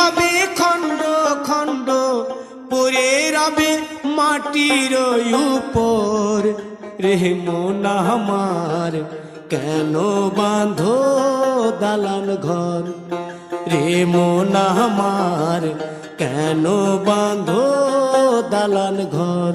হবে খণ্ড খণ্ড, পরে রবে মাটির উপর। রে মোনা আমার, কেন বাঁধো দালান ঘর? রে মোনা আমার, কেন বাঁধো দালান ঘর?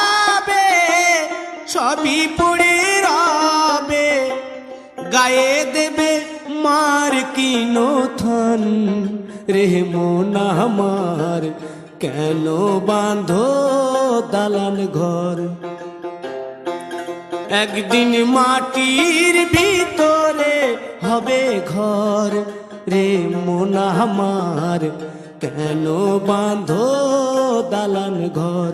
সবই পড়ে রবে, গায়ে দেবে মার কিনো থন রে মোনা আমার, কেন বাঁধো দালান ঘর? একদিন মাটির ভিতরে হবে ঘর। রে মোনা আমার, কেন বাঁধো দালান ঘর?